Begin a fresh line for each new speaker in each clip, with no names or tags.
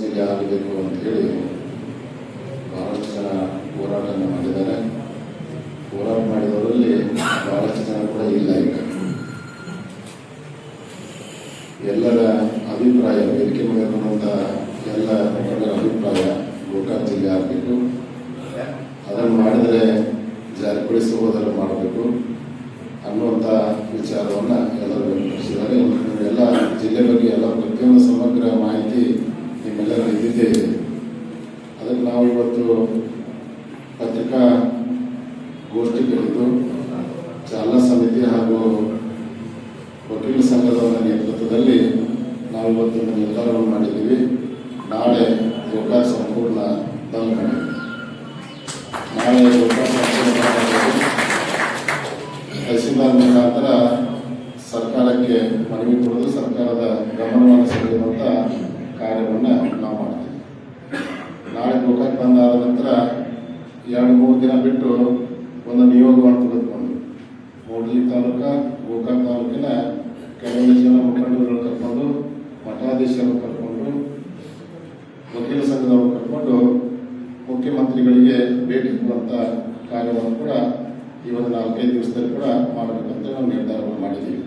ಜಿಲ್ಲೆ ಆಗಬೇಕು ಅಂತ ಹೇಳಿ ಬಹಳಷ್ಟು ಜನ ಹೋರಾಟವನ್ನು ಮಾಡಿದ್ದಾರೆ. ಹೋರಾಟ ಮಾಡಿದವರಲ್ಲಿ ಬಹಳಷ್ಟು ಜನ ಕೂಡ ಇಲ್ಲ ಈಗ. ಎಲ್ಲರ ಅಭಿಪ್ರಾಯ, ವೇದಿಕೆ ಮೇಲೆ ಎಲ್ಲ ಮುಖಂಡರ ಅಭಿಪ್ರಾಯ ಗೋಕಾಕ್ ಜಿಲ್ಲೆ ಆಗಬೇಕು. ಅದನ್ನು ಮಾಡಿದರೆ ಜಾರಿಗೊಳಿಸುವುದನ್ನು ಮಾಡಬೇಕು ಅನ್ನುವಂಥ ವಿಚಾರವನ್ನು ಎಲ್ಲರೂ ವ್ಯಕ್ತಪಡಿಸಿದ್ದಾರೆ ಎಲ್ಲ ಜಿಲ್ಲೆ ಬಗ್ಗೆ ಎಲ್ಲ ಪ್ರತಿಯೊಂದು ಸಮಗ್ರ ಮಾಹಿತಿ ನಿಮ್ಮೆಲ್ಲರ ಇದ್ದಿದ್ದೇ ಇದೆ ಅದಕ್ಕೆ ನಾವು ಇವತ್ತು ಪತ್ರಿಕಾ ಗೋಷ್ಠಿ ಕರೆದು ಚಾಲನಾ ಸಮಿತಿ ಹಾಗೂ ವಕೀಲ ಸಂಘದ ನೇತೃತ್ವದಲ್ಲಿ ನಾವು ಇವತ್ತು ನಿರ್ಧಾರವನ್ನು ಮಾಡಿದ್ದೀವಿ. ನಾಳೆ ಗೋಕಾಕ್ ಸಂಪೂರ್ಣ ಬಂದ್ ಮಾಡಿ ನಾಳೆ ತಹಸೀಲ್ದಾರ್ ಮುಖಾಂತರ ಸರ್ಕಾರಕ್ಕೆ ಮನವಿ ಕೊಡೋದು ಸರ್ಕಾರದ ಗಮನವನ್ನು ಸೆಳೆಯುವಂಥ ಕಾರ್ಯವನ್ನು ನಾವು ಮಾಡ್ತೀವಿ. ನಾಳೆ ಗೋಕಾಕ್ ಬಂದಾದ ನಂತರ ಎರಡು, ಮೂರು ದಿನ ಬಿಟ್ಟು ಒಂದು ನಿಯೋಗವನ್ನು ತೆಗೆದುಕೊಂಡು ಮೂಡಲಿ ತಾಲೂಕ, ಗೋಕಾಕ್ ತಾಲೂಕಿನ ಕೆಲವೊಂದಿಷ್ಟು ಜನ ಮುಖಂಡರುಗಳು ಕರ್ಕೊಂಡು ಮಠಾಧೀಶರು ಕರ್ಕೊಂಡು, ವಕೀಲ ಸಂಘದವರು ಕರ್ಕೊಂಡು ಮುಖ್ಯಮಂತ್ರಿಗಳಿಗೆ ಭೇಟಿ ಕೊಡುವಂಥ ಕಾರ್ಯವನ್ನು ಕೂಡ ಈ ಒಂದು ನಾಲ್ಕೈದು ದಿವಸದಲ್ಲಿ ಕೂಡ ಮಾಡಬೇಕಂತ ನಾವು ನಿರ್ಧಾರವನ್ನು ಮಾಡಿದ್ದೀವಿ.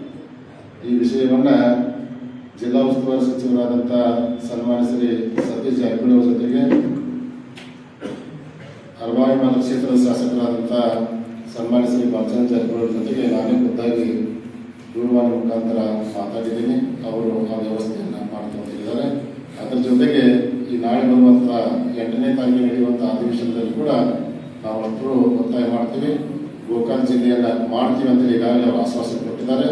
ಈ ವಿಷಯವನ್ನು ಜಿಲ್ಲಾ ಉಸ್ತುವಾರಿ ಸಚಿವರಾದಂಥ ಸನ್ಮಾನ್ಯ ಶ್ರೀ ಸತೀಶ್ ಜಾರಕಿಹೊಳಿ ಅವರ ಜೊತೆಗೆ ಮತ ಕ್ಷೇತ್ರದ ಶಾಸಕರಾದಂಥ ಸನ್ಮಾನ್ಯ ಶ್ರೀ ಬಾಲಚಂದ್ರ ಜೊತೆಗೆ ನಾನೇ ಖುದ್ದಾಗಿ ದೂರವಾಣಿ ಮುಖಾಂತರ ಮಾತಾಡಿದ್ದೀನಿ. ಅವರು ಆ ವ್ಯವಸ್ಥೆಯನ್ನು ಮಾಡ್ಕೊಂಡಿದ್ದಾರೆ ಅದರ ಜೊತೆಗೆ ಈ ನಾಳೆ ಬರುವಂಥ ಎಂಟನೇ ತಾರೀಕು ನಡೆಯುವಂಥ ಅಧಿವೇಶನದಲ್ಲಿ ಕೂಡ ನಾವು ಒತ್ತಾಯ ಮಾಡ್ತೀವಿ. ಗೋಕಾಕ್ ಜಿಲ್ಲೆಯನ್ನು ಮಾಡ್ತೀವಿ ಅಂತ ಈಗಾಗಲೇ ಅವರು ಆಶ್ವಾಸನೆ ಕೊಟ್ಟಿದ್ದಾರೆ.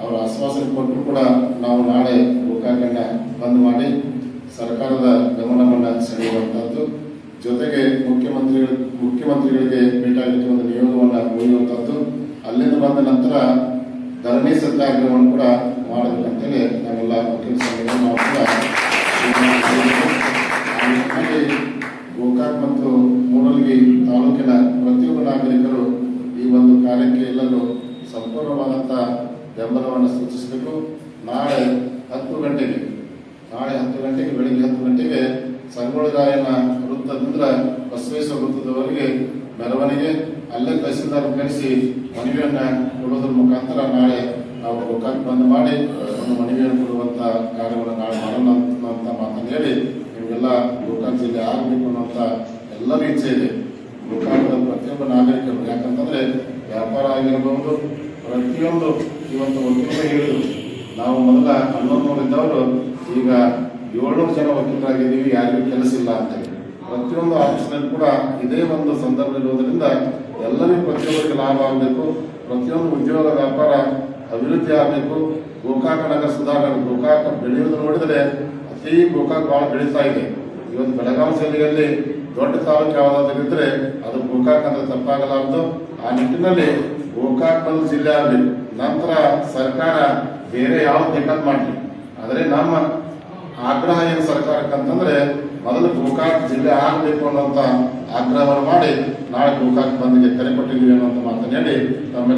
ಅವರ ಆಶ್ವಾಸನೆ ಕೊಟ್ಟರು ಕೂಡ ನಾವು ನಾಳೆ ಗೋಕಾಕನ್ನು ಬಂದ್ ಮಾಡಿ ಸರ್ಕಾರದ ಗಮನವನ್ನು ಸೆಳೆಯುವಂಥದ್ದು. ಜೊತೆಗೆ ಮುಖ್ಯಮಂತ್ರಿಗಳು ಮುಖ್ಯಮಂತ್ರಿಗಳಿಗೆ ಭೇಟಿಯಾಗಲಿಕ್ಕೆ ಒಂದು ನಿಯೋಗವನ್ನು ಒಯ್ಯುವಂಥದ್ದು ಅಲ್ಲಿಂದ ಬಂದ ನಂತರ ಧರಣಿ ಸತ್ಯಾಗ್ರಹವನ್ನು ಕೂಡ ಮಾಡಬೇಕಂತೇಳಿ ನಾವೆಲ್ಲ ವಕೀಲ ಸಂಘಗಳು ಗೋಕಾಕ್ ಮತ್ತು ಮೂಡಲಗಿ ತಾಲೂಕಿನ ಪ್ರತಿಯೊಬ್ಬ ನಾಗರಿಕರು ಈ ಒಂದು ಕಾರ್ಯಕ್ಕೆ ಎಲ್ಲರೂ ಸಂಪೂರ್ಣವಾದಂಥ ಬೆಂಬಲವನ್ನು ಸೂಚಿಸಬೇಕು. ನಾಳೆ ಹತ್ತು ಗಂಟೆಗೆ ನಾಳೆ ಹತ್ತು ಗಂಟೆಗೆ, ಬೆಳಿಗ್ಗೆ ಹತ್ತು ಗಂಟೆಗೆ ಸಂಗೊಳ್ಳಿರಾಯನ ವೃತ್ತದಿಂದ ಬಸವೇಶ್ವರ ವೃತ್ತದವರೆಗೆ ಮೆರವಣಿಗೆ ಅಲ್ಲೇ ತಹಸೀಲ್ದಾರ್ ಕರೆಸಿ ಮನವಿಯನ್ನ ಕೊಡೋದ್ರ ಮುಖಾಂತರ ನಾಳೆ ನಾವು ಕಂಡು ಬಂದ್ ಮಾಡಿ ಒಂದು ಮನವಿಯನ್ನು ಕೊಡುವಂತ ಕಾರ್ಯವನ್ನು ನಾಳೆ ಮಾಡೋಣ ಅಂತ ಮಾತನ್ನು ಹೇಳಿ ನಿಮಗೆಲ್ಲ ಗೋಕಾಕ್ ಜಿಲ್ಲೆ ಆಗಬೇಕು ಅನ್ನುವಂಥ ಎಲ್ಲರ ಇಚ್ಛೆ ಇದೆ. ಪ್ರತಿಯೊಬ್ಬ ನಾಗರಿಕರು, ಯಾಕಂತಂದ್ರೆ ವ್ಯಾಪಾರ ಆಗಿರಬಹುದು, ಪ್ರತಿಯೊಂದು ಇವತ್ತು ವಕೀಲರು ಹೇಳಿದ್ರು. ನಾವು ಮೊದಲ ಹನ್ನೊಂದು ನೂರಿದ್ದವರು ಈಗ ಏಳ್ನೂರು ಜನ ವಕೀಲರಾಗಿದ್ದೀವಿ, ಯಾರಿಗೂ ಕೆಲಸ ಇಲ್ಲ ಅಂತ ಪ್ರತಿಯೊಂದು ಆಫೀಸ್ನಲ್ಲಿ ಕೂಡ ಇದೇ ಒಂದು ಸಂದರ್ಭ ಇರುವುದರಿಂದ ಎಲ್ಲರಿಗೂ ಪ್ರತಿಯೊಬ್ಬರಿಗೆ ಲಾಭ ಆಗಬೇಕು, ಪ್ರತಿಯೊಂದು ಉದ್ಯೋಗ ವ್ಯಾಪಾರ ಅಭಿವೃದ್ಧಿ ಆಗಬೇಕು. ಗೋಕಾಕ ನಗರ ಸುಧಾರಣೆ ಗೋಕಾಕ ಬೆಳೆಯುವುದು ನೋಡಿದರೆ ಅತಿ ಗೋಕಾಕ್ ಬಹಳ ಬೆಳೀತಾ ಇದೆ. ಇವತ್ತು ಬೆಳಗಾವಿ ಜಿಲ್ಲೆಯಲ್ಲಿ ದೊಡ್ಡ ತಾಲೂಕು ಯಾವುದಾದ್ರೂ ಇದ್ರೆ ಅದು ಗೋಕಾಕ ಅಂತ ತಪ್ಪಾಗಲಾರದು. ಆ ನಿಟ್ಟಿನಲ್ಲಿ ಗೋಕಾಕ ಒಂದು ಜಿಲ್ಲೆ ಆಗಲಿ, ನಂತರ ಸರ್ಕಾರ ಬೇರೆ ಯಾವ್ದು ಬೇಕಾದ್ ಮಾಡಲಿ. ಆದರೆ ನಮ್ಮ ಆಗ್ರಹ ಏನು ಸರ್ಕಾರಕ್ಕಂತಂದ್ರೆ ಮೊದಲು ಗೋಕಾಕ್ ಜಿಲ್ಲೆ ಆಗಬೇಕು ಅನ್ನುವಂಥ ಆಗ್ರಹವನ್ನು ಮಾಡಿ ನಾಳೆ ಗೋಕಾಕ್ ಬಂದಿಗೆ ಕರೆ ಕೊಟ್ಟಿದ್ದೀವಿ ಅನ್ನುವಂಥ ಮಾತನ್ನು ಹೇಳಿ ತಮ್ಮ